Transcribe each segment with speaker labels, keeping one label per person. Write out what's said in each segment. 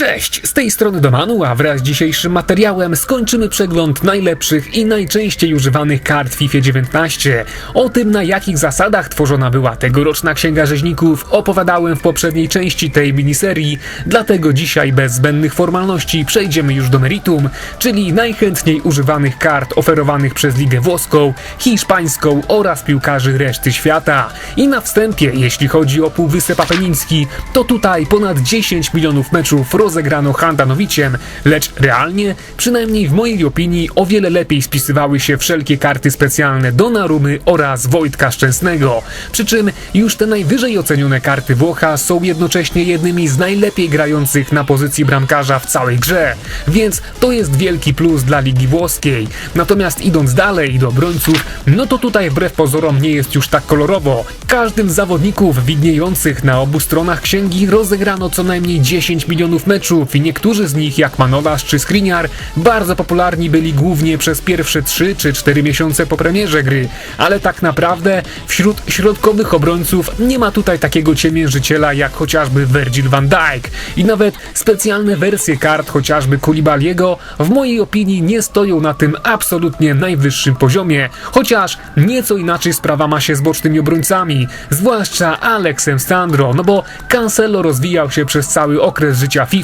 Speaker 1: Cześć, z tej strony Domanu, a wraz z dzisiejszym materiałem skończymy przegląd najlepszych i najczęściej używanych kart FIFA 19. O tym, na jakich zasadach tworzona była tegoroczna Księga Rzeźników, opowiadałem w poprzedniej części tej miniserii, dlatego dzisiaj bez zbędnych formalności przejdziemy już do meritum, czyli najchętniej używanych kart oferowanych przez Ligę Włoską, Hiszpańską oraz piłkarzy reszty świata. I na wstępie, jeśli chodzi o Półwysep Apeniński, to tutaj ponad 10 milionów meczów rozegrano Handanowiciem, lecz realnie, przynajmniej w mojej opinii, o wiele lepiej spisywały się wszelkie karty specjalne Donnarumy oraz Wojtka Szczęsnego. Przy czym już te najwyżej ocenione karty Włocha są jednocześnie jednymi z najlepiej grających na pozycji bramkarza w całej grze, więc to jest wielki plus dla Ligi Włoskiej. Natomiast idąc dalej do obrońców, no to tutaj wbrew pozorom nie jest już tak kolorowo. Każdym z zawodników widniejących na obu stronach księgi rozegrano co najmniej 10 milionów meczów i niektórzy z nich, jak Manolas czy Skriniar, bardzo popularni byli głównie przez pierwsze 3 czy 4 miesiące po premierze gry, ale tak naprawdę wśród środkowych obrońców nie ma tutaj takiego ciemiężyciela jak chociażby Virgil van Dijk. I nawet specjalne wersje kart chociażby Kulibaliego w mojej opinii nie stoją na tym absolutnie najwyższym poziomie, chociaż nieco inaczej sprawa ma się z bocznymi obrońcami, zwłaszcza Alexem Sandro, no bo Cancelo rozwijał się przez cały okres życia FIFA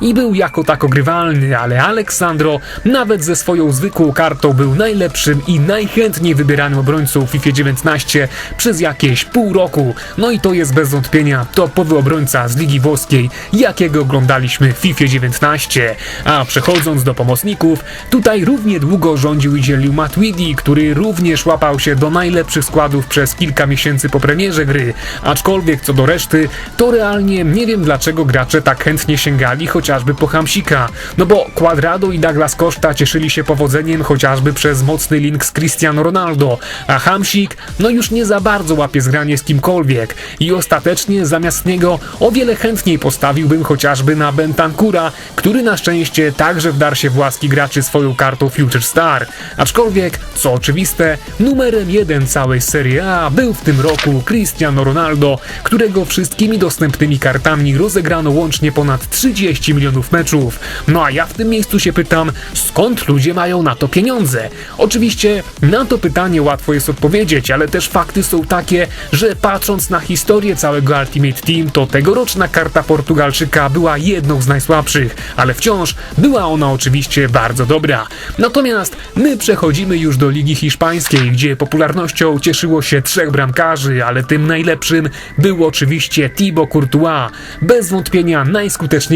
Speaker 1: i był jako tako grywalny, ale Aleksandro nawet ze swoją zwykłą kartą był najlepszym i najchętniej wybieranym obrońcą FIFA 19 przez jakieś pół roku. No i to jest bez wątpienia topowy obrońca z Ligi Włoskiej, jakiego oglądaliśmy w FIFA 19. A przechodząc do pomocników, tutaj równie długo rządził i dzielił Matuidi, który również łapał się do najlepszych składów przez kilka miesięcy po premierze gry. Aczkolwiek co do reszty, to realnie nie wiem dlaczego gracze tak chętnie sięgali chociażby po Hamsika. No bo Quadrado i Douglas Costa cieszyli się powodzeniem chociażby przez mocny link z Cristiano Ronaldo, a Hamsik no już nie za bardzo łapie zgranie z kimkolwiek i ostatecznie zamiast niego o wiele chętniej postawiłbym chociażby na Bentancura, który na szczęście także wdarł się w łaski graczy swoją kartą Future Star. Aczkolwiek, co oczywiste, numerem jeden całej Serie A był w tym roku Cristiano Ronaldo, którego wszystkimi dostępnymi kartami rozegrano łącznie ponad 30 milionów meczów. No a ja w tym miejscu się pytam, skąd ludzie mają na to pieniądze? Oczywiście na to pytanie łatwo jest odpowiedzieć, ale też fakty są takie, że patrząc na historię całego Ultimate Team, to tegoroczna karta Portugalczyka była jedną z najsłabszych, ale wciąż była ona oczywiście bardzo dobra. Natomiast my przechodzimy już do Ligi Hiszpańskiej, gdzie popularnością cieszyło się trzech bramkarzy, ale tym najlepszym był oczywiście Thibaut Courtois. Bez wątpienia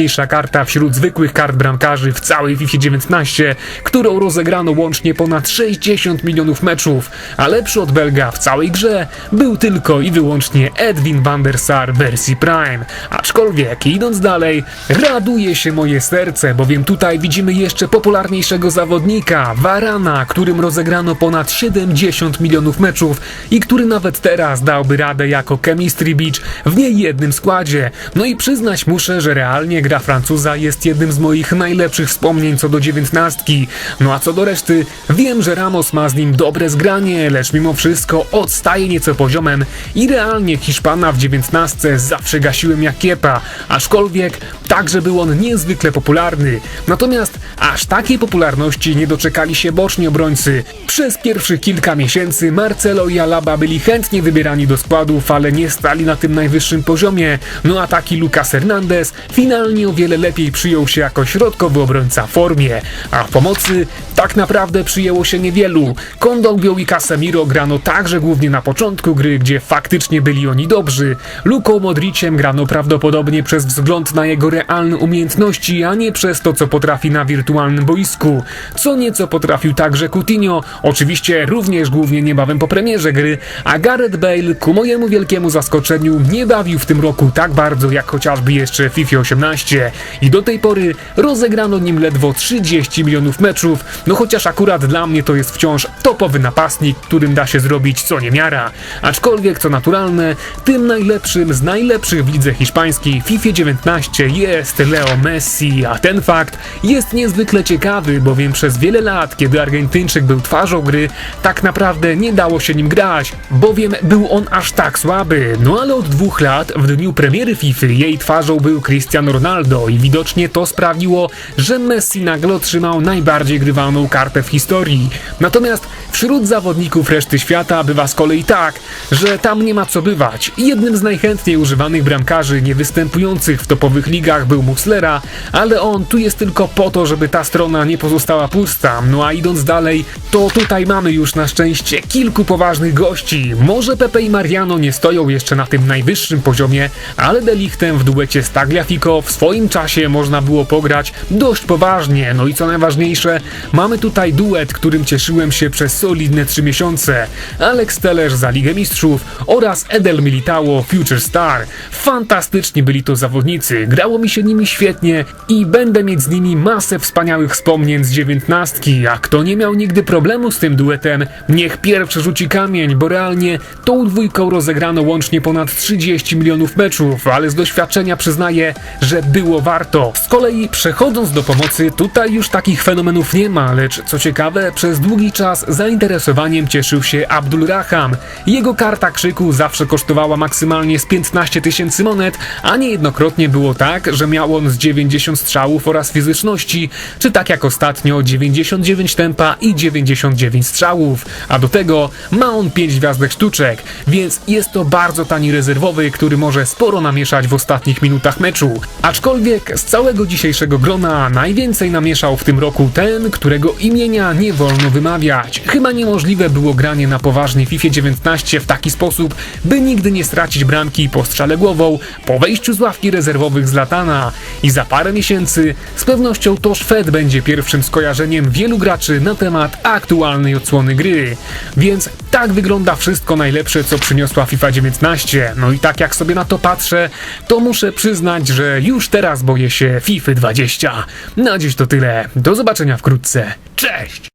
Speaker 1: najskuteczniejsza karta wśród zwykłych kart bramkarzy w całej FIFA 19, którą rozegrano łącznie ponad 60 milionów meczów, a lepszy od Belga w całej grze był tylko i wyłącznie Edwin van der Sar wersji Prime. Aczkolwiek idąc dalej, raduje się moje serce, bowiem tutaj widzimy jeszcze popularniejszego zawodnika, Varana, którym rozegrano ponad 70 milionów meczów i który nawet teraz dałby radę jako Chemistry Beach w niejednym składzie. No i przyznać muszę, że realnie gra Francuza jest jednym z moich najlepszych wspomnień co do dziewiętnastki. No a co do reszty, wiem, że Ramos ma z nim dobre zgranie, lecz mimo wszystko odstaje nieco poziomem i realnie Hiszpana w dziewiętnastce zawsze gasiłem jak kiepa, aczkolwiek także był on niezwykle popularny. Natomiast aż takiej popularności nie doczekali się boczni obrońcy. Przez pierwszych kilka miesięcy Marcelo i Alaba byli chętnie wybierani do składów, ale nie stali na tym najwyższym poziomie. No a taki Lucas Hernandez finalnie o wiele lepiej przyjął się jako środkowy obrońca w formie, a w pomocy tak naprawdę przyjęło się niewielu. Kondogbio i Casemiro grano także głównie na początku gry, gdzie faktycznie byli oni dobrzy. Luką Modriciem grano prawdopodobnie przez wzgląd na jego realne umiejętności, a nie przez to, co potrafi na wirtualnym boisku. Co nieco potrafił także Coutinho, oczywiście również głównie niebawem po premierze gry, a Gareth Bale ku mojemu wielkiemu zaskoczeniu nie bawił w tym roku tak bardzo jak chociażby jeszcze FIFA 18 i do tej pory rozegrano nim ledwo 30 milionów meczów, no chociaż akurat dla mnie to jest wciąż topowy napastnik, którym da się zrobić co niemiara. Aczkolwiek co naturalne, tym najlepszym z najlepszych w lidze hiszpańskiej FIFA 19 jest Leo Messi, a ten fakt jest niezwykle ciekawy, bowiem przez wiele lat, kiedy Argentyńczyk był twarzą gry, tak naprawdę nie dało się nim grać, bowiem był on aż tak słaby. No ale od dwóch lat, w dniu premiery FIFA, jej twarzą był Cristiano Ronaldo i widocznie to sprawiło, że Messi nagle otrzymał najbardziej grywalną kartę w historii. Natomiast wśród zawodników reszty świata bywa z kolei tak, że tam nie ma co bywać. Jednym z najchętniej używanych bramkarzy nie występujących w topowych ligach był Muslera, ale on tu jest tylko po to, żeby ta strona nie pozostała pusta. No a idąc dalej, to tutaj mamy już na szczęście kilku poważnych gości. Może Pepe i Mariano nie stoją jeszcze na tym najwyższym poziomie, ale Delichtem w duecie z Tagliafico w swoim czasie można było pograć dość poważnie. No i co najważniejsze, mamy tutaj duet, którym cieszyłem się przez solidne 3 miesiące. Alex Teller za Ligę Mistrzów oraz Edel Militao Future Star. Fantastyczni byli to zawodnicy, grało mi się nimi świetnie i będę mieć z nimi masę wspaniałych wspomnień z dziewiętnastki, a kto nie miał nigdy problemu z tym duetem, niech pierwszy rzuci kamień, bo realnie tą dwójką rozegrano łącznie ponad 30 milionów meczów, ale z doświadczenia przyznaję, że było warto. Z kolei przechodząc do pomocy, tutaj już takich fenomenów nie ma, lecz co ciekawe, przez długi czas zainteresowaniem cieszył się Abdul Raham. Jego karta krzyku zawsze kosztowała maksymalnie z 15 tysięcy monet, a niejednokrotnie było tak, że miał on z 90 strzałów oraz fizyczności, czy tak jak ostatnio 99 tempa i 99 strzałów, a do tego ma on 5 gwiazdek sztuczek, więc jest to bardzo tani rezerwowy, który może sporo namieszać w ostatnich minutach meczu. Aczkolwiek z całego dzisiejszego grona najwięcej namieszał w tym roku ten, którego imienia nie wolno wymawiać. Chyba niemożliwe było granie na poważnie FIFA 19 w taki sposób, by nigdy nie stracić bramki po strzale głową po wejściu z ławki rezerwowych z Latana. I za parę miesięcy z pewnością to Szwed będzie pierwszym skojarzeniem wielu graczy na temat aktualnej odsłony gry. Więc tak wygląda wszystko najlepsze, co przyniosła FIFA 19. No i tak jak sobie na to patrzę, to muszę przyznać, że już teraz boję się FIFA 20. Na dziś to tyle. Do zobaczenia wkrótce. Cześć!